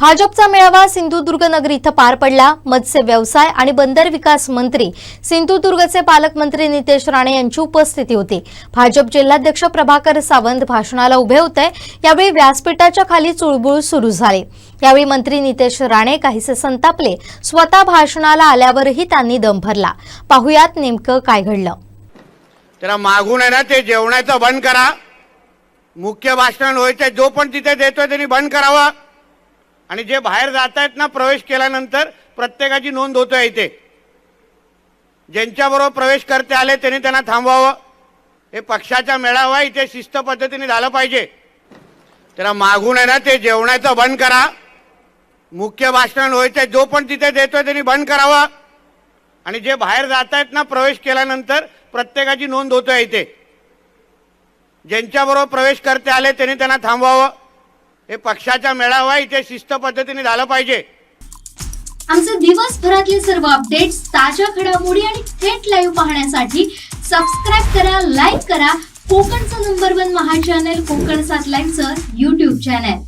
भाजपचा मेळावा सिंधुदुर्ग नगर इथं पार पडला. मत्स्य व्यवसाय आणि बंदर विकास मंत्री सिंधुदुर्गचे पालकमंत्री नितेश राणे यांची उपस्थिती होती. भाजप जिल्हाध्यक्ष प्रभाकर सावंत भाषणाला उभे होते. यावेळी व्यासपीठाच्या खाली चुळबुळ सुरू झाली. यावेळी मंत्री नितेश राणे काहीसे संतापले. स्वतः भाषणाला आल्यावरही त्यांनी दम भरला. पाहुयात नेमकं काय घडलं. त्याला मागून आहे ना ते जेवणाचं बंद करा. मुख्य भाषण व्हायचं जो पण तिथे देतोय त्यांनी बंद करावं. आणि जे बाहेर जात आहेत ना प्रवेश केल्यानंतर प्रत्येकाची नोंद होतोय इथे. ज्यांच्याबरोबर प्रवेश करते आले त्यांनी त्यांना थांबवावं. हे पक्षाचा मेळावा इथे शिस्त पद्धतीने झालं पाहिजे. त्याला मागून आहे ना ते जेवणाचं बंद करा. मुख्य भाषण व्हायचं जो पण तिथे देतोय त्यांनी बंद करावं. आणि जे बाहेर जात आहेत ना प्रवेश केल्यानंतर प्रत्येकाची नोंद होतोय इथे. ज्यांच्याबरोबर प्रवेश करते आले त्यांनी त्यांना थांबवावं. हे पक्षाचा मेळावा इथे शिस्त पद्धतीने झालं पाहिजे. आमचे दिवसभरातले सर्व अपडेट्स ताज्या घडामोडी आणि थेट लाईव्ह पाहण्यासाठी सबस्क्राईब करा लाईक करा. कोकणचं नंबर वन महा चॅनल कोकण सात लाईव्हचं युट्यूब चॅनल